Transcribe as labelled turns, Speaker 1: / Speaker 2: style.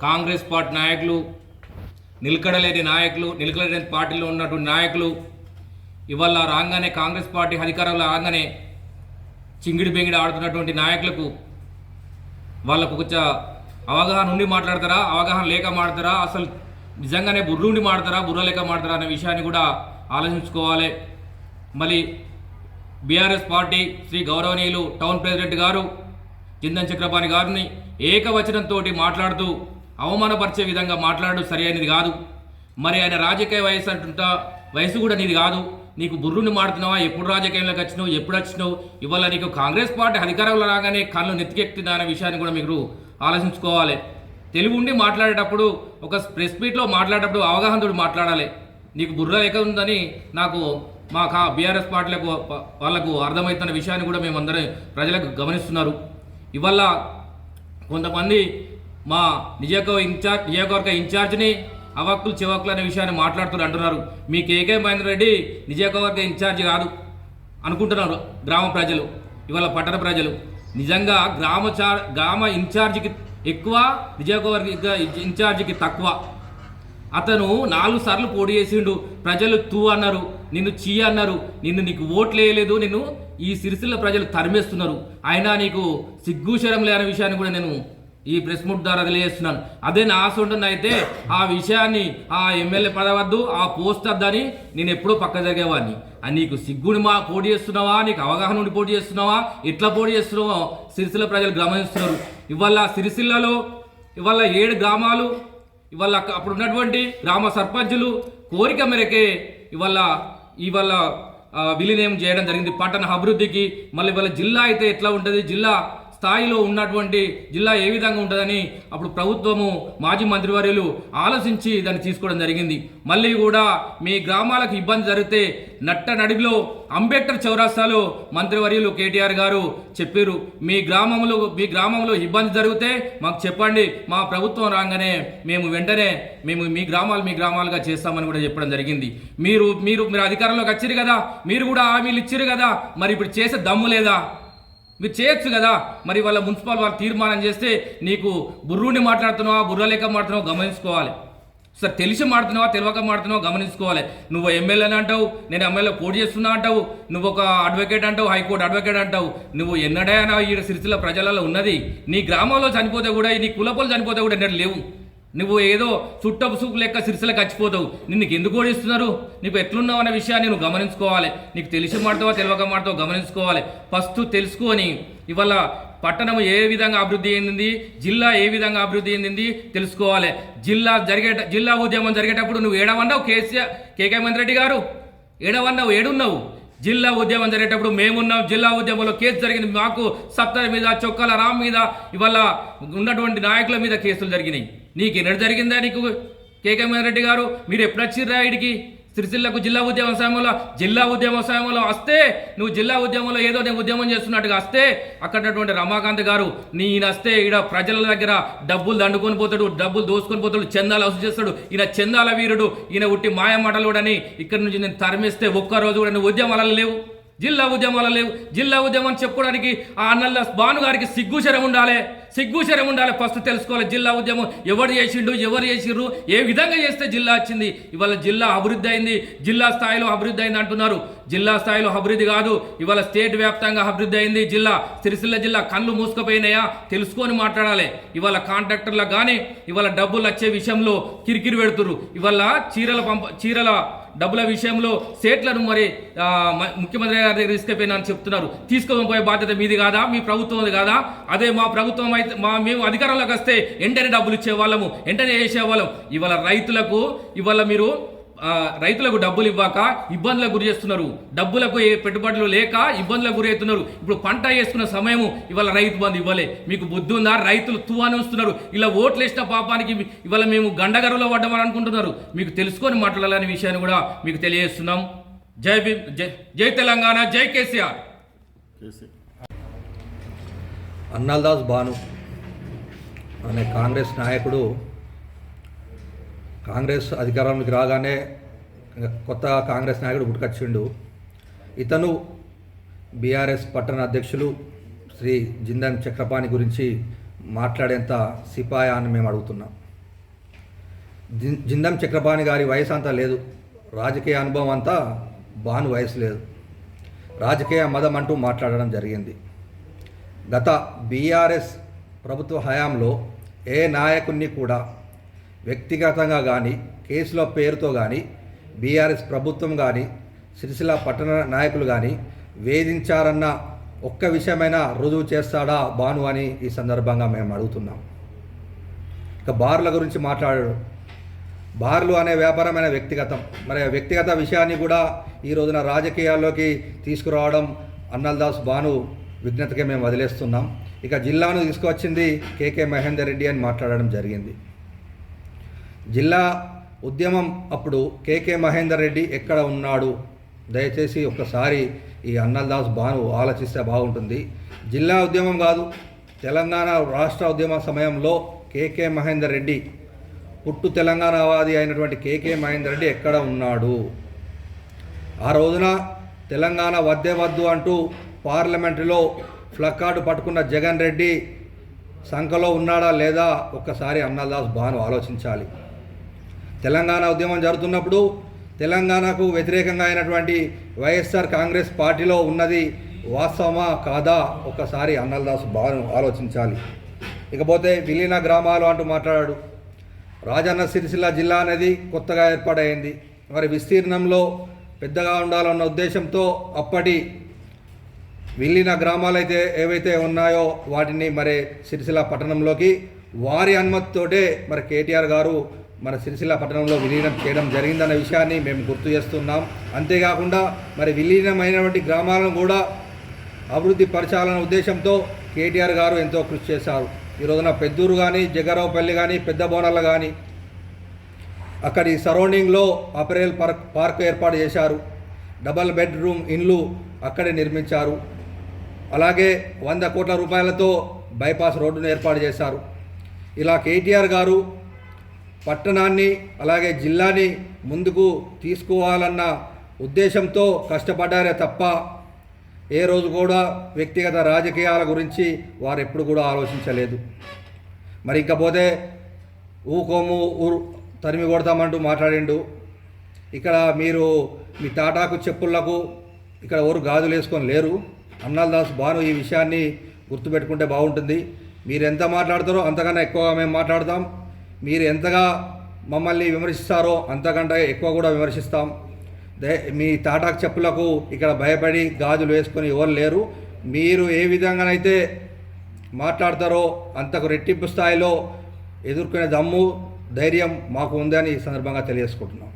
Speaker 1: Congress party నాయకులు నిలకడలేని నాయకులు నిలకడలేని పార్టీలో ఉన్నటువంటి నాయకులు ఇవాళ రాగానే కాంగ్రెస్ పార్టీ అధికారంలో రాగానే చింగిడి బెంగిడి ఆడుతున్నటువంటి నాయకులకు వాళ్ళకు కొంచెం అవగాహన ఉండి మాట్లాడతారా అవగాహన లేక మాడతారా అసలు నిజంగానే బుర్రుండి మాడతారా బుర్ర లేక మాడతారా అనే విషయాన్ని కూడా ఆలోచించుకోవాలి. మళ్ళీ బీఆర్ఎస్ పార్టీ శ్రీ గౌరవనీయులు టౌన్ ప్రెసిడెంట్ గారు చిందన్ చక్రపాణి గారిని ఏకవచనంతో మాట్లాడుతూ అవమానపరిచే విధంగా మాట్లాడడం సరి అయినది కాదు. మరి ఆయన రాజకీయ వయసు అంటుంటా వయసు కూడా నీది కాదు. నీకు బుర్రుని మాడుతున్నావా? ఎప్పుడు రాజకీయంలోకి వచ్చినావు? ఎప్పుడు వచ్చినావు? ఇవాళ నీకు కాంగ్రెస్ పార్టీ అధికారంలో రాగానే కళ్ళు నెత్తికెక్కిందా అనే విషయాన్ని కూడా మీరు ఆలోచించుకోవాలి. తెలుగు ఉండి మాట్లాడేటప్పుడు ఒక ప్రెస్ మీట్లో మాట్లాడేటప్పుడు అవగాహనతో మాట్లాడాలి. నీకు బుర్ర లేక ఉందని నాకు మా కా బీఆర్ఎస్ పార్టీలకు వాళ్ళకు అర్థమవుతున్న విషయాన్ని కూడా మేమందరం ప్రజలకు గమనిస్తున్నారు. ఇవల్ల కొంతమంది మా నియోజక ఇన్ఛార్జ్ నియోజకవర్గ ఇన్ఛార్జ్ని అవక్కులు చివక్కులు అనే విషయాన్ని మాట్లాడుతున్నారు అంటున్నారు. మీ కేకే మహేందర్ రెడ్డి నియోజకవర్గ ఇన్ఛార్జ్ కాదు అనుకుంటున్నారు గ్రామ ప్రజలు ఇవాళ పట్టణ ప్రజలు. నిజంగా గ్రామ చా- గ్రామ ఇన్ఛార్జికి ఎక్కువ నియోజకవర్గ ఇన్ఛార్జికి తక్కువ. అతను నాలుగు సార్లు పోటీ చేసిండు. ప్రజలు తూ అన్నారు నిన్ను చీ అన్నారు నిన్ను నీకు ఓట్లు వేయలేదు నిన్ను ఈ సిరిసిల్ల ప్రజలు తరిమేస్తున్నారు. అయినా నీకు సిగ్గుశరం లేని విషయాన్ని కూడా నేను ఈ ప్రెస్ మీట్ ద్వారా తెలియజేస్తున్నాను. అదే నా ఆశ అయితే ఆ విషయాన్ని ఆ ఎమ్మెల్యే పదవద్దు ఆ పోస్ట్ వద్దని నేను ఎప్పుడూ పక్క జరిగేవాడిని. అని నీకు సిగ్గుని మా పోటీ చేస్తున్నావా? నీకు అవగాహన ఉండి పోటీ చేస్తున్నావా? ఎట్లా పోటీ చేస్తున్నావో సిరిసిల్ల ప్రజలు గమనిస్తున్నారు. ఇవాళ సిరిసిల్లలో ఇవాళ ఏడు గ్రామాలు ఇవాళ అప్పుడు ఉన్నటువంటి గ్రామ సర్పంచులు కోరిక మేరకే ఇవాళ ఇవాళ విలీనం చేయడం జరిగింది. పట్టణ అభివృద్ధికి మళ్ళీ ఇవాళ జిల్లా అయితే ఎట్లా ఉంటుంది? జిల్లా స్థాయిలో ఉన్నటువంటి జిల్లా ఏ విధంగా ఉంటుందని అప్పుడు ప్రభుత్వము మాజీ మంత్రివర్యులు ఆలోచించి దాన్ని తీసుకోవడం జరిగింది. మళ్ళీ కూడా మీ గ్రామాలకు ఇబ్బంది జరిగితే నట్ట నడిలో అంబేద్కర్ చౌరాస్తాలో మంత్రివర్యులు కేటీఆర్ గారు చెప్పారు. మీ గ్రామంలో మీ గ్రామంలో ఇబ్బంది జరిగితే మాకు చెప్పండి మా ప్రభుత్వం రాగానే మేము వెంటనే మేము మీ గ్రామాలు మీ గ్రామాలుగా చేస్తామని కూడా చెప్పడం జరిగింది. మీరు మీరు మీరు అధికారంలోకి వచ్చారు కదా మీరు కూడా హామీలు ఇచ్చారు కదా మరి ఇప్పుడు చేసే దమ్ము లేదా? మీరు చేయొచ్చు కదా? మరి వాళ్ళ మున్సిపల్ వాళ్ళు తీర్మానం చేస్తే నీకు బుర్రుని మాట్లాడుతున్నావా బుర్ర లేక మాట్లాడుతున్నావా గమనించుకోవాలి. సార్ తెలిసి మాడుతున్నావా తెలియక మాడుతున్నావా గమనించుకోవాలి. నువ్వు ఎమ్మెల్యేని అంటావు నేను ఎమ్మెల్యే పోటీ చేస్తున్నా అంటావు నువ్వు ఒక అడ్వకేట్ అంటావు హైకోర్టు అడ్వకేట్ అంటావు నువ్వు ఎన్నడైనా ఈ సిరిసిల్ల ప్రజలలో ఉన్నది. నీ గ్రామంలో చనిపోతే కూడా నీ కులపలు చనిపోతే కూడా ఎన్నడూ లేవు. నువ్వు ఏదో చుట్టపు సూపు లెక్క సిరిసిల కచ్చిపోతావు నిన్ను ఎందుకు ఓడిస్తున్నారు? నీకు ఎట్లున్నావు అనే విషయాన్ని నువ్వు గమనించుకోవాలి. నీకు తెలిసి మాడతావో తెలియక మాడతావో గమనించుకోవాలి. ఫస్ట్ తెలుసుకొని ఇవాళ పట్టణం ఏ విధంగా అభివృద్ధి చెందింది జిల్లా ఏ విధంగా అభివృద్ధి చెందింది తెలుసుకోవాలి. జిల్లా జరిగే జిల్లా ఉద్యమం జరిగేటప్పుడు నువ్వు ఏడవన్నావు కేసీఆర్ కేకే మంత్రెడ్డి గారు? ఏడవన్నావు ఏడున్నావు? జిల్లా ఉద్యమం జరిగేటప్పుడు మేమున్నాం జిల్లా ఉద్యమంలో కేసు జరిగింది మాకు సత్తర్ మీద చొక్కాల రామ్ మీద ఇవాళ ఉన్నటువంటి నాయకుల మీద కేసులు జరిగినాయి. నీకు ఎన్నడు జరిగిందా నీకు? కేకే రెడ్డి గారు మీరు ఎప్పుడు వచ్చిర్రా ఇడికి? సిరిసిల్లకు జిల్లా ఉద్యమ సమయంలో జిల్లా ఉద్యమ సమయంలో వస్తే నువ్వు జిల్లా ఉద్యమంలో ఏదో నేను ఉద్యమం చేస్తున్నట్టుగా వస్తే అక్కడటువంటి రమాకాంత్ గారు ఈయన వస్తే ఈడ ప్రజల దగ్గర డబ్బులు దండుకొని పోతాడు డబ్బులు దోసుకొని పోతాడు చందాలు వసూలు చేస్తాడు. ఈయన చందాల వీరుడు ఈయన ఉట్టి మాయమాటలుడని ఇక్కడి నుంచి నేను తరిమిస్తే ఒక్క రోజు కూడా నువ్వు ఉద్యమాలు లేవు. జిల్లా ఉద్యమాలు లేవు. జిల్లా ఉద్యమం చెప్పుకోవడానికి ఆ అన్నల్ల భాను గారికి సిగ్గుశరం ఉండాలి. సిగ్గుశరం ఉండాలి. ఫస్ట్ తెలుసుకోవాలి. జిల్లా ఉద్యమం ఎవరు చేసిండు ఎవరు చేసిర్రు ఏ విధంగా చేస్తే జిల్లా వచ్చింది. ఇవాళ జిల్లా అభివృద్ధి అయింది. జిల్లా స్థాయిలో అభివృద్ధి అయింది అంటున్నారు. జిల్లా స్థాయిలో అభివృద్ధి కాదు. ఇవాళ స్టేట్ వ్యాప్తంగా అభివృద్ధి అయింది. జిల్లా సిరిసిల్ల జిల్లా కళ్ళు మూసుకుపోయినాయా? తెలుసుకొని మాట్లాడాలి. ఇవాళ కాంట్రాక్టర్లకు కానీ ఇవాళ డబ్బులు వచ్చే విషయంలో కిరికిరి పెడుతురు ఇవాళ చీరల పంప చీరల డబ్బుల విషయంలో సేట్లను మరి ముఖ్యమంత్రి గారి దగ్గర తీసుకుపోయినా అని చెప్తున్నారు. తీసుకొని పోయే బాధ్యత మీది కాదా? మీ ప్రభుత్వం కాదా? అదే మా ప్రభుత్వం అయితే మా మేము అధికారంలోకి వస్తే వెంటనే డబ్బులు ఇచ్చే వాళ్ళము వెంటనే వేసేవాళ్ళం ఇవాళ రైతులకు ఇవాళ మీరు రైతులకు డబ్బులు ఇవ్వక ఇబ్బందులకు గురి చేస్తున్నారు. డబ్బులకు ఏ పెట్టుబడులు లేక ఇబ్బందులకు గురి అవుతున్నారు. ఇప్పుడు పంట వేసుకున్న సమయము ఇవాళ రైతు బంధు ఇవ్వలే. మీకు బుద్ధి ఉందా? రైతులు తువాని వస్తున్నారు. ఇలా ఓట్లు వేసిన పాపానికి ఇవాళ మేము గండగరులో పడ్డమని అనుకుంటున్నారు. మీకు తెలుసుకొని మాట్లాడాలనే విషయాన్ని కూడా మీకు తెలియజేస్తున్నాం. జై భీమ్ జై జై తెలంగాణ జై కేసీఆర్.
Speaker 2: అన్నల్దాస్ భాను అనే కాంగ్రెస్ నాయకుడు కాంగ్రెస్ అధికారంలోకి రాగానే కొత్త కాంగ్రెస్ నాయకుడు గుట్టుకొచ్చిండు ఇతను బీఆర్ఎస్ పట్టణ అధ్యక్షులు శ్రీ జిందన్ చక్రపాణి గురించి మాట్లాడేంత సిపాయా అని మేము అడుగుతున్నాం. జిన్- జిందం చక్రపాణి గారి వయసు అంతా లేదు. రాజకీయ అనుభవం అంతా బాను వయసు లేదు. రాజకీయ మదం అంటూ మాట్లాడడం జరిగింది. గత బీఆర్ఎస్ ప్రభుత్వ హయాంలో ఏ నాయకుడిని కూడా వ్యక్తిగతంగా కానీ కేసుల పేరుతో కానీ బీఆర్ఎస్ ప్రభుత్వం కానీ సిరిసిల్ల పట్టణ నాయకులు కానీ వేధించారన్న ఒక్క విషయమైనా రుజువు చేస్తాడా బాను అని ఈ సందర్భంగా మేము అడుగుతున్నాం. ఇక బార్ల గురించి మాట్లాడాడు. బార్లు అనే వ్యాపారమైన వ్యక్తిగతం. మరి వ్యక్తిగత విషయాన్ని కూడా ఈ రోజున రాజకీయాల్లోకి తీసుకురావడం అన్నల్దాస్ బాను విజ్ఞతకే మేము వదిలేస్తున్నాం. ఇక జిల్లాను తీసుకువచ్చింది కేకే మహేందర్ రెడ్డి అని మాట్లాడడం జరిగింది. జిల్లా ఉద్యమం అప్పుడు కేకే మహేందర్ రెడ్డి ఎక్కడ ఉన్నాడు? దయచేసి ఒక్కసారి ఈ అన్నల్దాస్ బాను ఆలోచిస్తే బాగుంటుంది. జిల్లా ఉద్యమం కాదు తెలంగాణ రాష్ట్ర ఉద్యమ సమయంలో కేకే మహేందర్ రెడ్డి పుట్టు తెలంగాణవాది అయినటువంటి కేకే మహేందర్ రెడ్డి ఎక్కడ ఉన్నాడు? ఆ రోజున తెలంగాణ వద్దే వద్దు అంటూ పార్లమెంటులో ఫ్లక్కార్డు పట్టుకున్న జగన్ రెడ్డి సంఖలో ఉన్నాడా లేదా? ఒక్కసారి అన్నదాస్ బాను ఆలోచించాలి. తెలంగాణ ఉద్యమం జరుగుతున్నప్పుడు తెలంగాణకు వ్యతిరేకంగా అయినటువంటి వైఎస్ఆర్ కాంగ్రెస్ పార్టీలో ఉన్నది వాస్తవమా కాదా? ఒకసారి అన్నల్దాస్ బాను ఆలోచించాలి. ఇకపోతే విలీన గ్రామాలు అంటూ మాట్లాడాడు. రాజన్న సిరిసిల్ల జిల్లా అనేది కొత్తగా ఏర్పాటైంది. మరి విస్తీర్ణంలో పెద్దగా ఉండాలన్న ఉద్దేశంతో అప్పటి విలీన గ్రామాలైతే ఏవైతే ఉన్నాయో వాటిని మరి సిరిసిల్ల పట్టణంలోకి వారి అనుమతితోటే మరి కేటీఆర్ గారు మన సిరిసిల్ల పట్టణంలో విలీనం చేయడం జరిగిందన్న విషయాన్ని మేము గుర్తు చేస్తున్నాం. అంతేకాకుండా మరి విలీనమైనటువంటి గ్రామాలను కూడా అభివృద్ధి పరచాలన్న ఉద్దేశంతో కేటీఆర్ గారు ఎంతో కృషి చేశారు. ఈ రోజున పెద్దూరు కానీ జగరావుపల్లి కానీ పెద్ద బోనాలు కానీ అక్కడి సరౌండింగ్లో అపరేల్ పార్క్ పార్క్ ఏర్పాటు చేశారు. డబల్ బెడ్రూమ్ ఇండ్లు అక్కడే నిర్మించారు. అలాగే వంద కోట్ల రూపాయలతో బైపాస్ రోడ్డును ఏర్పాటు చేశారు. ఇలా కేటీఆర్ గారు పట్టణాన్ని అలాగే జిల్లాని ముందుకు తీసుకోవాలన్న ఉద్దేశంతో కష్టపడ్డారే తప్ప ఏ రోజు కూడా వ్యక్తిగత రాజకీయాల గురించి వారు ఎప్పుడు కూడా ఆలోచించలేదు. మరి ఇకపోతే ఊకోము ఊరు తరిమి కొడతామంటూ మాట్లాడిండు. ఇక్కడ మీరు మీ తాటాకు చెప్పులకు ఇక్కడ ఎవరు గాజులు వేసుకొని లేరు. అన్నాల్దాస్ భాను ఈ విషయాన్ని గుర్తుపెట్టుకుంటే బాగుంటుంది. మీరు ఎంత మాట్లాడతారో అంతకన్నా ఎక్కువగా మేము మాట్లాడతాం. మీరు ఎంతగా మమ్మల్ని విమర్శిస్తారో అంతకంటే ఎక్కువ కూడా విమర్శిస్తాం. దే మీ తాటాకు చెప్పులకు ఇక్కడ భయపడి గాజులు వేసుకొని ఎవరు లేరు. మీరు ఏ విధంగానైతే మాట్లాడతారో అంతకు రెట్టింపు స్థాయిలో ఎదుర్కొనే దమ్ము ధైర్యం మాకు ఉందని ఈ సందర్భంగా తెలియజేసుకుంటున్నాం.